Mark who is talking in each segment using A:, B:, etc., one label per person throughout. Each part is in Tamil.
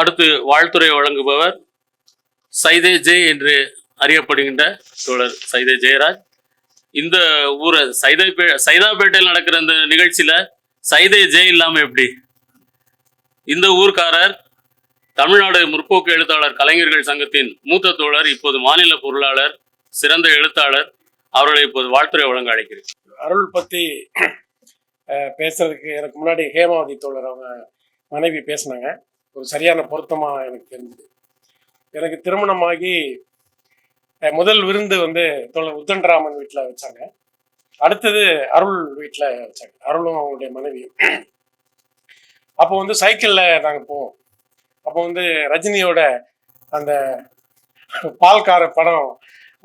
A: அடுத்து வாழ்த்துறை வழங்குபவர் சைதே ஜெய் என்று அறியப்படுகின்ற தோழர் சைதே ஜெயராஜ். இந்த ஊரை சைதாப்பே சைதாப்பேட்டையில் நடக்கிற இந்த நிகழ்ச்சியில சைதே ஜெய் இல்லாம எப்படி? இந்த ஊர்க்காரர் தமிழ்நாடு முற்போக்கு எழுத்தாளர் கலைஞர்கள் சங்கத்தின் மூத்த தோழர் இப்போது மாநில பொருளாளர் சிறந்த எழுத்தாளர் அவர்களை இப்போது வாழ்த்துறை வழங்க அழைக்கிறேன்.
B: அருள் பத்தி பேசுறதுக்கு எனக்கு முன்னாடி ஹேமாவதி தோழர் அவங்க மனைவி பேசினாங்க. ஒரு சரியான பொருத்தமா எனக்கு தெரிஞ்சுது. எனக்கு திருமணமாகி முதல் விருந்து வந்து தோழர் உத்தன்ராமன் வீட்டில் வச்சாங்க. அடுத்தது அருள் வீட்டில் வச்சாங்க. அருளும் அவங்களுடைய மனைவியும். அப்போ வந்து சைக்கிளில் நாங்கள் போவோம். அப்போ வந்து ரஜினியோட அந்த பால்கார படம்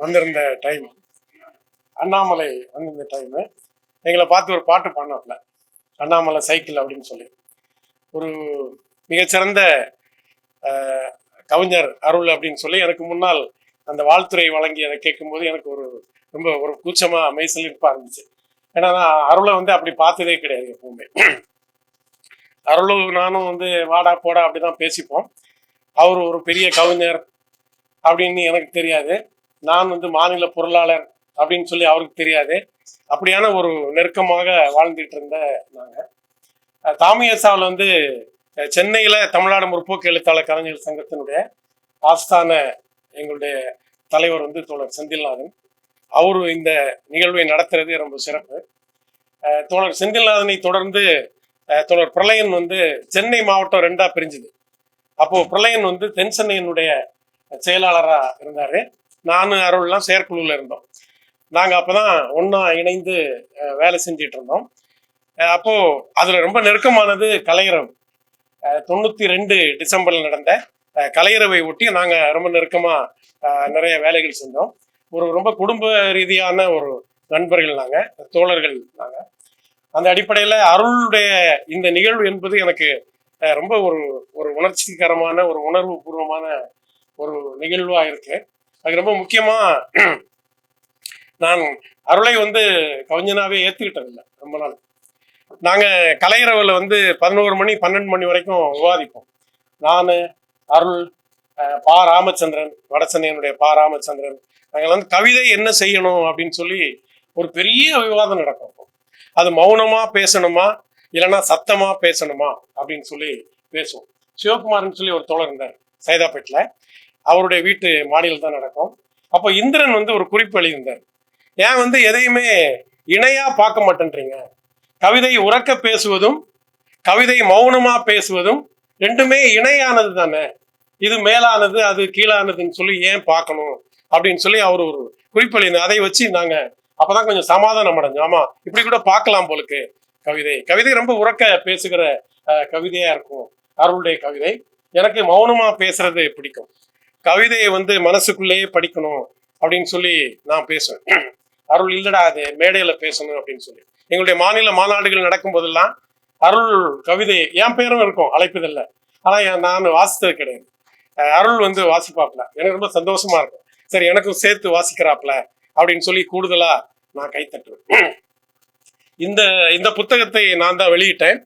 B: வந்திருந்த டைம் அண்ணாமலை வந்திருந்த டைமு எங்களை பார்த்து ஒரு பாட்டு பாடினாப்புல. அண்ணாமலை சைக்கிள் அப்படின்னு சொல்லி. ஒரு மிகச்சிறந்த கவிஞர் அருள் அப்படின்னு சொல்லி எனக்கு முன்னால் அந்த வாழ்த்துறை வழங்கி அதை கேட்கும்போது எனக்கு ஒரு ரொம்ப ஒரு கூச்சமாக மெய்சிலிருப்பா இருந்துச்சு. ஏன்னா நான் அருளை வந்து அப்படி பார்த்ததே கிடையாது எப்பவுமே. அருளும் நானும் வந்து வாடா போடா அப்படிதான் பேசிப்போம். அவர் ஒரு பெரிய கவிஞர் அப்படின்னு எனக்கு தெரியாது. நான் வந்து மாநில பொருளாளர் அப்படின்னு சொல்லி அவருக்கு தெரியாது. அப்படியான ஒரு நெருக்கமாக வாழ்ந்துட்டு இருந்த நாங்கள் தாமியசாவில் வந்து சென்னையில் தமிழ்நாடு முற்போக்கு எழுத்தாளர் கலைஞர் சங்கத்தினுடைய ஆஸ்தான எங்களுடைய தலைவர் வந்து தோழர் செந்தில்நாதன். அவரு இந்த நிகழ்வை நடத்துறது ரொம்ப சிறப்பு. தோழர் செந்தில்நாதனை தொடர்ந்து தோழர் பிரளயன் வந்து சென்னை மாவட்டம் ரெண்டா பிரிஞ்சுது. அப்போ பிரளயன் வந்து தென் சென்னையினுடைய செயலாளராக இருந்தார். நானும் அருள்லாம் செயற்குழுவில் இருந்தோம். நாங்கள் அப்போ தான் ஒன்றா இணைந்து வேலை செஞ்சிட்டு இருந்தோம். அப்போது அதில் ரொம்ப நெருக்கமானது கலையரவு தொண்ணூற்றி தொண்ணூத்தி ரெண்டு டிசம்பர்ல நடந்த கலையரவை ஒட்டி நாங்க ரொம்ப நெருக்கமா நிறைய வேலைகள் செஞ்சோம். ஒரு ரொம்ப குடும்ப ரீதியான ஒரு நண்பர்கள் நாங்க தோழர்கள் நாங்க. அந்த அடிப்படையில அருளுடைய இந்த நிகழ்வு என்பது எனக்கு ரொம்ப ஒரு ஒரு உணர்ச்சிகரமான ஒரு உணர்வு பூர்வமான ஒரு நிகழ்வா இருக்கு. அது ரொம்ப முக்கியமா நான் அருளை வந்து கவிஞனாவே ஏத்துக்கிட்டதில்லை ரொம்ப நாள். நாங்க கலையரவில் வந்து பதினோரு மணி பன்னெண்டு மணி வரைக்கும் விவாதிப்போம். நான் அருள் பா. ராமச்சந்திரன் வடசென்னையனுடைய பா. ராமச்சந்திரன் நாங்கள் வந்து கவிதை என்ன செய்யணும் அப்படின்னு சொல்லி ஒரு பெரிய விவாதம் நடக்கும். அது மௌனமா பேசணுமா? இல்லைன்னா சத்தமா பேசணுமா? அப்படின்னு சொல்லி பேசுவோம். சிவகுமார்னு சொல்லி ஒரு தோழர் இருந்தார் சைதாப்பேட்டில் அவருடைய வீட்டு மாடியில் தான் நடக்கும். அப்போ இந்திரன் வந்து ஒரு குறிப்பு எழுதியிருந்தார். ஏன் வந்து எதையுமே இணையா பார்க்க மாட்டேன்றீங்க? கவிதை உறக்க பேசுவதும் கவிதை மௌனமா பேசுவதும் ரெண்டுமே இணையானது தானே. இது மேலானது அது கீழானதுன்னு சொல்லி ஏன் பார்க்கணும்? அப்படின்னு சொல்லி அவர் ஒரு குறிப்பு அதை வச்சு நாங்க அப்பதான் கொஞ்சம் சமாதானம் அடைஞ்சோம். ஆமா இப்படி கூட பார்க்கலாம் போலுக்கு கவிதை. கவிதை ரொம்ப உறக்க பேசுகிற கவிதையா இருக்கும். அருளுடைய கவிதை. எனக்கு மௌனமா பேசுறது பிடிக்கும். கவிதையை வந்து மனசுக்குள்ளேயே படிக்கணும் அப்படின்னு சொல்லி நான் பேசுவேன். அருள் இல்லடா அது மேடையில பேசணும் அப்படின்னு சொல்லி. எங்களுடைய மாநில மாநாடுகள் நடக்கும் போதெல்லாம் அருள் கவிதை என் பேரும் இருக்கும் அழைப்பதில்ல. ஆனால் நான் வாசித்தது கிடையாது. அருள் வந்து வாசிப்பாப்ல எனக்கு ரொம்ப சந்தோஷமா இருக்கும். சரி எனக்கும் சேர்த்து வாசிக்கிறாப்ல அப்படின்னு சொல்லி கூடுதலா நான் கைத்தட்டுவேன் இந்த இந்த புத்தகத்தை நான் தான் வெளியிட்டேன்.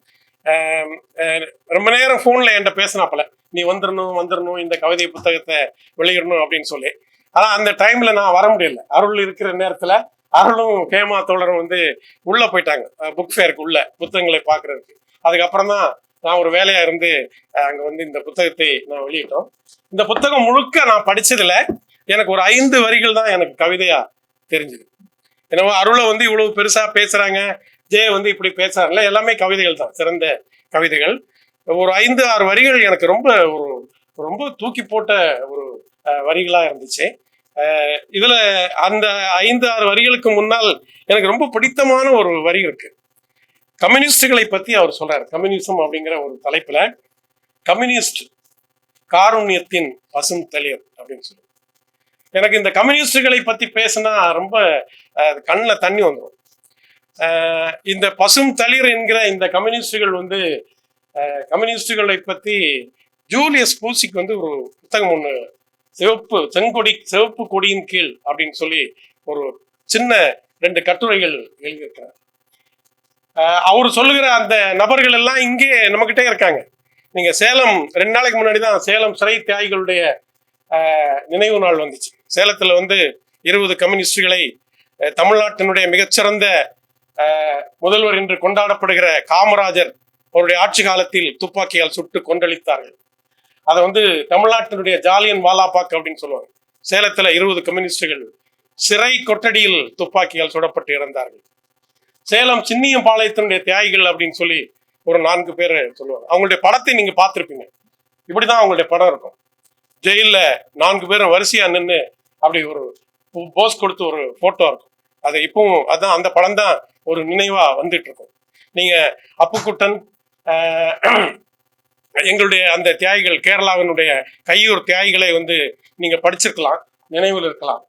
B: ரொம்ப நேரம் ஃபோன்ல என்கிட்ட பேசினாப்புல. நீ வந்துடணும் வந்துடணும் இந்த கவிதை புத்தகத்தை வெளியிடணும் அப்படின்னு சொல்லி. ஆனால் அந்த டைம்ல நான் வர முடியல. அருள் இருக்கிற நேரத்துல அருளும் கேமா தோழரும் வந்து உள்ள போயிட்டாங்க. புக் ஃபேருக்கு உள்ள புத்தகங்களை பார்க்கறதுக்கு. அதுக்கப்புறம் தான் நான் ஒரு வேலையா இருந்து அங்க வந்து இந்த புத்தகத்தை நான் வெளியிட்டோம். இந்த புத்தகம் முழுக்க நான் படிச்சதுல எனக்கு ஒரு ஐந்து வரிகள் தான் எனக்கு கவிதையா தெரிஞ்சுது. எனவே அருளை வந்து இவ்வளவு பெருசா பேசுறாங்க. ஜெய வந்து இப்படி பேசுறாங்கல்ல எல்லாமே கவிதைகள் தான் சிறந்த கவிதைகள். ஒரு ஐந்து ஆறு வரிகள் எனக்கு ரொம்ப ஒரு ரொம்ப தூக்கி போட்ட ஒரு வரிகளா இருந்துச்சு. இதுல அந்த ஐந்து ஆறு வரிகளுக்கு முன்னால் எனக்கு ரொம்ப பிடித்தமான ஒரு வரி இருக்கு. கம்யூனிஸ்டுகளை பத்தி அவர் சொல்றாரு. கம்யூனிசம் அப்படிங்கிற ஒரு தலைப்புல கம்யூனிஸ்ட் காருண்யத்தின் பசும் தளிர் அப்படின்னு சொல்லி. எனக்கு இந்த கம்யூனிஸ்டுகளை பத்தி பேசினா ரொம்ப கண்ணில் தண்ணி வந்துடும் இந்த பசும் தளிர் என்கிற இந்த கம்யூனிஸ்டுகள் வந்து கம்யூனிஸ்டுகளை பத்தி ஜூலியஸ் பூசிக்கு வந்து ஒரு புத்தகம் ஒன்று சிவப்பு செங்கொடி சிவப்பு கொடியின் கீழ் அப்படின்னு சொல்லி ஒரு சின்ன ரெண்டு கட்டுரைகள் எழுதியிருக்கிறார். அவர் சொல்லுகிற அந்த நபர்கள் எல்லாம் இங்கே நம்மகிட்டே இருக்காங்க. நீங்க சேலம் ரெண்டு நாளைக்கு முன்னாடி தான் சேலம் சிறை தியாகிகளுடைய நினைவு நாள் வந்துச்சு. சேலத்துல வந்து இருபது கம்யூனிஸ்டுகளை தமிழ்நாட்டினுடைய மிகச்சிறந்த முதல்வர் என்று கொண்டாடப்படுகிற காமராஜர் அவருடைய ஆட்சி காலத்தில் துப்பாக்கியால் சுட்டு கொண்டளித்தார்கள் அதை வந்து தமிழ்நாட்டினுடைய ஜாலியன் வாலாபாக் அப்படின்னு சொல்லுவாங்க. சேலத்துல இருபது கம்யூனிஸ்டுகள் சிறை கொட்டடியில் துப்பாக்கியால் சுடப்பட்டு இறந்தார்கள். சேலம் சின்னியம் பாளையத்தினுடைய தியாகிகள் அப்படின்னு சொல்லி ஒரு நான்கு பேர் சொல்லுவாங்க. அவங்களுடைய படத்தை நீங்க பார்த்துருப்பீங்க. இப்படிதான் அவங்களுடைய படம் இருக்கும். ஜெயிலில் நான்கு பேரும் வரிசையா நின்று அப்படி ஒரு போஸ் கொடுத்து ஒரு போட்டோ இருக்கும். அது இப்பவும் அதான் அந்த படம் தான் ஒரு நினைவா வந்துட்டு இருக்கும். நீங்க அப்புக்குட்டன் எங்களுடைய அந்த தியாகிகள் கேரளாவினுடைய கையூர் தியாகிகளை வந்து நீங்க படிச்சிருக்கலாம் நினைவில் இருக்கலாம்.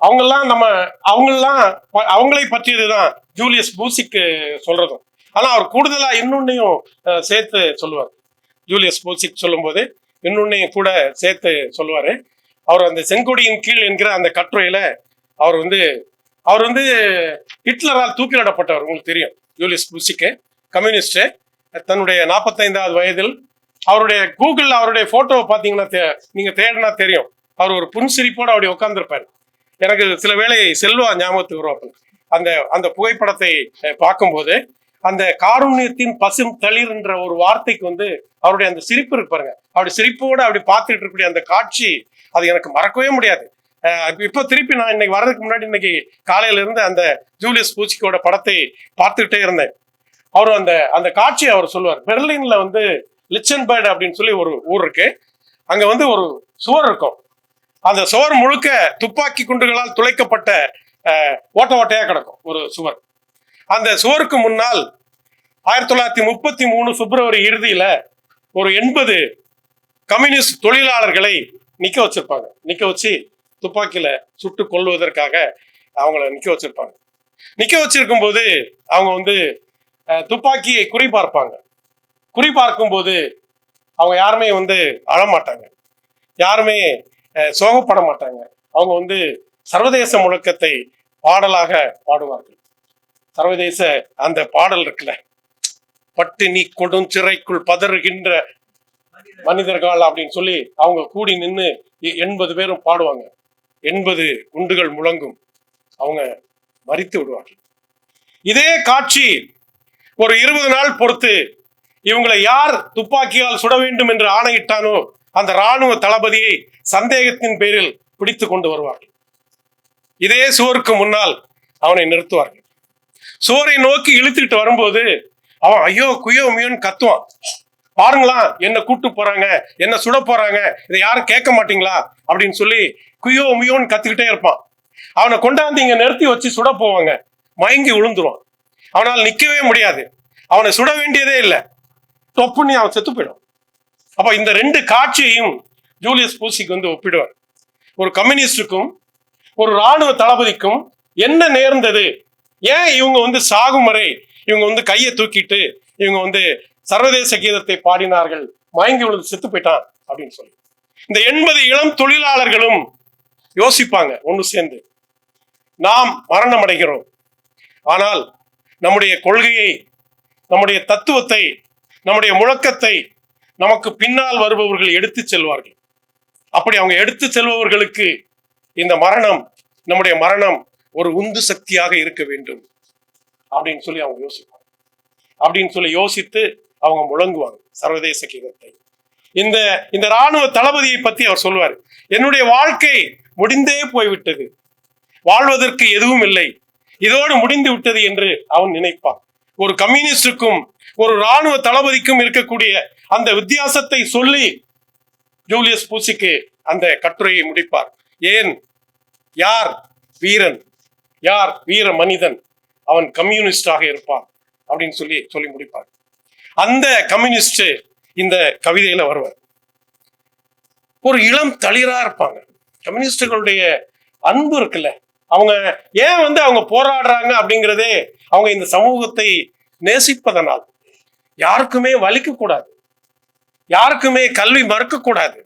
B: அவங்கெல்லாம் நம்ம அவங்கெல்லாம் ப- அவங்களை பற்றியதுதான் ஜூலியஸ் பூசிக்கு சொல்றதும். ஆனா அவர் கூடுதலா இன்னொன்னையும் சேர்த்து சொல்லுவார். ஜூலியஸ் பூசிக் சொல்லும்போது இன்னொன்னையும் கூட சேர்த்து சொல்லுவாரு. அவர் அந்த செங்கொடியின் கீழ் என்கிற அந்த கட்டுரையில அவர் வந்து அவர் வந்து ஹிட்லரால் தூக்கிலிடப்பட்டவர் உங்களுக்கு தெரியும். ஜூலியஸ் பூசிக்கு கம்யூனிஸ்ட் தன்னுடைய நாற்பத்தைந்தாவது வயதில் அவருடைய கூகுள் அவருடைய போட்டோவை பார்த்தீங்கன்னா தே- நீங்க தேடினா தெரியும். அவர் ஒரு புன்சிரிப்போடு அப்படி உட்காந்துருப்பார் எனக்கு சில வேளை செல்வா ஞாபகத்துக்கு வரும் அந்த அந்த புகைப்படத்தை பார்க்கும்போது அந்த காருண்யத்தின் பசும் தளிர்ன்ற ஒரு வார்த்தைக்கு வந்து அவருடைய அந்த சிரிப்பு இருப்பாருங்க அப்படி சிரிப்போடு அப்படி பார்த்துட்டு இருக்கக்கூடிய அந்த காட்சி அது எனக்கு மறக்கவே முடியாது. இப்போ திருப்பி நான் இன்னைக்கு வர்றதுக்கு முன்னாடி இன்னைக்கு காலையில இருந்து அந்த ஜூலியஸ் பூச்சிக்கோட படத்தை பார்த்துக்கிட்டே இருந்தேன். அவர் அந்த அந்த காட்சியை அவர் சொல்லுவார். பெர்லின்ல வந்து லிச்சன்பர்ட் அப்படின்னு சொல்லி ஒரு ஊர் இருக்கு. அங்க வந்து ஒரு சுவர் இருக்கும். அந்த சுவர் முழுக்க துப்பாக்கி குண்டுகளால் துளைக்கப்பட்ட ஓட்ட ஓட்டையா கிடக்கும் ஒரு சுவர். அந்த சுவருக்கு முன்னால் ஆயிரத்தி தொள்ளாயிரத்தி முப்பத்தி மூணு பிப்ரவரி இறுதியில ஒரு எண்பது கம்யூனிஸ்ட் தொழிலாளர்களை நிக்க வச்சிருப்பாங்க. நிக்க வச்சு துப்பாக்கியில சுட்டு கொள்வதற்காக அவங்கள நிக்க வச்சிருப்பாங்க. நிக்க வச்சிருக்கும் போது அவங்க வந்து துப்பாக்கியை குறிபார்ப்பாங்க குறிபார்க்கும் போது அவங்க யாருமே வந்து அழமாட்டாங்க. யாருமே சோகப்பட மாட்டாங்க. அவங்க வந்து சர்வதேச முழக்கத்தை பாடலாக பாடுவார்கள். சர்வதேச அந்த பாடல் இருக்குல்ல பட்டினி கொடும் சிறைக்குள் பதறுகின்ற மனிதர்கள் அப்படின்னு சொல்லி அவங்க கூடி நின்று எண்பது பேரும் பாடுவாங்க. எண்பது குண்டுகள் முழங்கும். அவங்க மறித்து விடுவார்கள். இதே காட்சி ஒரு இருபது நாள் பொறுத்து இவங்களை யார் துப்பாக்கியால் சுட வேண்டும் என்று ஆணையிட்டானோ அந்த ராணுவ தளபதியை சந்தேகத்தின் பேரில் பிடித்து கொண்டு வருவார்கள். இதே சுவருக்கு முன்னால் அவனை நிறுத்துவார்கள். சுவரை நோக்கி இழுத்துக்கிட்டு வரும்போது அவன் ஐயோ குயோ மியோன்னு கத்துவான். பாருங்களா என்ன கூட்டு போறாங்க என்ன சுட போறாங்க இதை யாரும் கேட்க மாட்டீங்களா? அப்படின்னு சொல்லி குயோ மியோன்னு கத்துக்கிட்டே இருப்பான். அவனை கொண்டாந்து இங்க நிறுத்தி வச்சு சுட போவாங்க. மயங்கி விழுந்துருவான் அவனால் நிக்கவே முடியாது. அவனை சுட வேண்டியதே இல்லை. தொப்புன்னு அவன் செத்து போயிடும். அப்போ இந்த ரெண்டு காட்சியையும் ஜூலியஸ் பூசிக்கு வந்து ஒப்பிடுவார். ஒரு கம்யூனிஸ்டுக்கும் ஒரு ராணுவ தளபதிக்கும் என்ன நேர்ந்தது? ஏன் இவங்க வந்து சாகும் வரை இவங்க வந்து கையை தூக்கிட்டு இவங்க வந்து சர்வதேச கீதத்தை பாடினார்கள்? மயங்கி விழுந்து செத்து போயிட்டான் அப்படின்னு சொல்லி. இந்த எண்பது இளம் தொழிலாளர்களும் யோசிப்பாங்க ஒன்று சேர்ந்து. நாம் மரணம் அடைகிறோம் ஆனால் நம்முடைய கொள்கையை நம்முடைய தத்துவத்தை நம்முடைய முழக்கத்தை நமக்கு பின்னால் வருபவர்கள் எடுத்து செல்வார்கள். அப்படி அவங்க எடுத்து செல்பவர்களுக்கு இந்த மரணம் நம்முடைய மரணம் ஒரு உந்து சக்தியாக இருக்க வேண்டும். அப்படின்னு சொல்லி அவங்க யோசிப்பாங்க. அப்படின்னு சொல்லி யோசித்து அவங்க முழங்குவாங்க. சர்வதேச கீதத்தை இந்த இந்த ராணுவ தளபதியை பத்தி அவர் சொல்லுவார். என்னுடைய வாழ்க்கை முடிந்தே போய்விட்டது. வாழ்வதற்கு எதுவும் இல்லை. இதோடு முடிந்து விட்டது என்று அவன் நினைப்பான். ஒரு கம்யூனிஸ்டுக்கும் ஒரு ராணுவ தளபதிக்கும் இருக்கக்கூடிய அந்த வித்தியாசத்தை சொல்லி ஜூலியஸ் பூசிக்கு அந்த கட்டுரையை முடிப்பார். ஏன்? யார் வீரன்? யார் வீர மனிதன்? அவன் கம்யூனிஸ்டாக இருப்பான் அப்படின்னு சொல்லி சொல்லி முடிப்பார். அந்த கம்யூனிஸ்ட் இந்த கவிதையில வருவார். ஒரு இளம் தளிரா இருப்பாங்க. கம்யூனிஸ்டுகளுடைய அன்பு இருக்குல்ல அவங்க ஏன் வந்து அவங்க போராடுறாங்க அப்படிங்கிறதே அவங்க இந்த சமூகத்தை நேசிப்பதனால். யாருக்குமே வலிக்க கூடாது. யாருக்குமே கல்வி மறுக்கக்கூடாது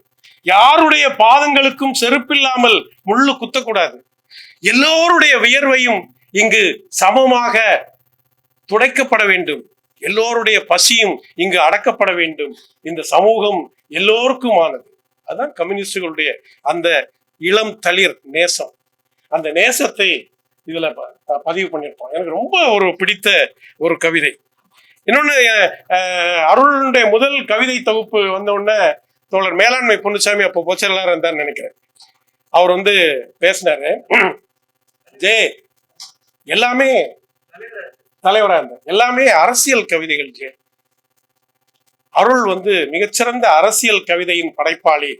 B: யாருடைய பாதங்களுக்கும் செருப்பில்லாமல் முள்ளு குத்தக்கூடாது. எல்லோருடைய வியர்வையும் இங்கு சமமாக துடைக்கப்பட வேண்டும். எல்லோருடைய பசியும் இங்கு அடக்கப்பட வேண்டும். இந்த சமூகம் எல்லோருக்குமானது. அதான் கம்யூனிஸ்டுகளுடைய அந்த இளம் தளிர் நேசம். அந்த நேசத்தை இதுல பதிவு பண்ணியிருப்போம் எனக்கு ரொம்ப ஒரு பிடித்த ஒரு கவிதை. இன்னொன்னு அருளுடைய முதல் கவிதை தொகுப்பு வந்த உடனே தோழர் மேலாண்மை பொன்னுசாமி அப்போ பொச்சலாக இருந்தார் நினைக்கிறேன். அவர் வந்து பேசினாரு. ஜே எல்லாமே தலைவரா இருந்தார். எல்லாமே அரசியல் கவிதைகள் ஜே. அருள் வந்து மிகச்சிறந்த அரசியல் கவிதையின் படைப்பாளி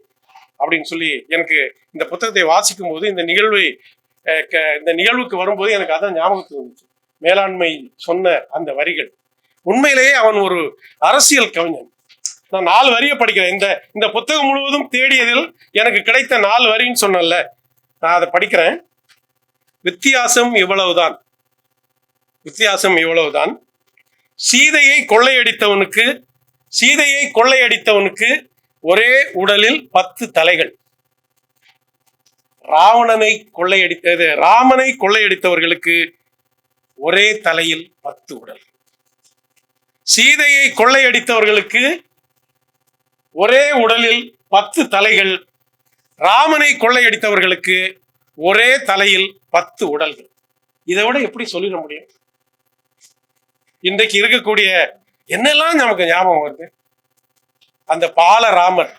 B: அப்படின்னு சொல்லி எனக்கு இந்த புத்தகத்தை வாசிக்கும் போது இந்த நிகழ்வை இந்த நிகழ்வுக்கு வரும்போது எனக்கு அதான் ஞாபகத்துக்கு வந்துச்சு. மேலாண்மை சொன்ன அந்த வரிகள். உண்மையிலேயே அவன் ஒரு அரசியல் கவிஞன். நான் நாலு வரியை படிக்கிறேன். இந்த இந்த புத்தகம் முழுவதும் தேடியதில் எனக்கு கிடைத்த நாலு வரின்னு சொன்னேன்ல. நான் அதை படிக்கிறேன். வித்தியாசம் இவ்வளவுதான். வித்தியாசம் இவ்வளவுதான். சீதையை கொள்ளையடித்தவனுக்கு சீதையை கொள்ளையடித்தவனுக்கு ஒரே உடலில் பத்து தலைகள். ராவணனை கொள்ளையடித்தது ராமனை கொள்ளையடித்தவர்களுக்கு ஒரே தலையில் பத்து உடல். சீதையை கொள்ளையடித்தவர்களுக்கு ஒரே உடலில் பத்து தலைகள் ராமனை கொள்ளையடித்தவர்களுக்கு ஒரே தலையில் பத்து உடல்கள். இதை விட எப்படி சொல்லிட முடியும்? இன்றைக்கு இருக்கக்கூடிய என்னெல்லாம் நமக்கு ஞாபகம் வருது? அந்த பாலராமர்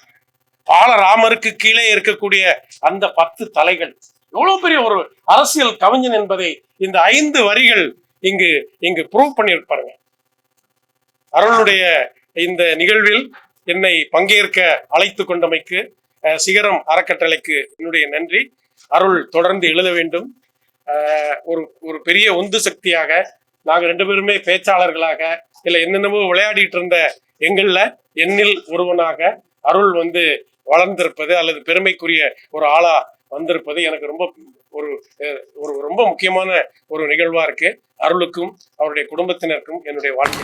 B: பாலராமருக்கு கீழே இருக்கக்கூடிய அந்த பத்து தலைகள் எவ்வளவு பெரிய ஒரு அரசியல் கவிஞன் என்பதை இந்த ஐந்து வரிகள் இங்கு இங்கு ப்ரூவ் பண்ணியிருப்பாருங்க அருளுடைய இந்த நிகழ்வில் என்னை பங்கேற்க அழைத்து கொண்டமைக்கு அஹ், சிகரம் அறக்கட்டளைக்கு என்னுடைய நன்றி. அருள் தொடர்ந்து எழுத வேண்டும். ஒரு ஒரு பெரிய உந்து சக்தியாக நாங்கள் ரெண்டு பேருமே பேச்சாளர்களாக இல்லை என்னென்னவோ விளையாடிட்டு இருந்த எங்கள்ல என்னில் ஒருவனாக அருள் வந்து வளர்ந்திருப்பது அல்லது பெருமைக்குரிய ஒரு ஆளா வந்திருப்பது எனக்கு ரொம்ப ஒரு ஒரு ரொம்ப முக்கியமான ஒரு நிகழ்வா இருக்கு. அருளுக்கும் அவருடைய குடும்பத்தினருக்கும் என்னுடைய வாழ்க்கை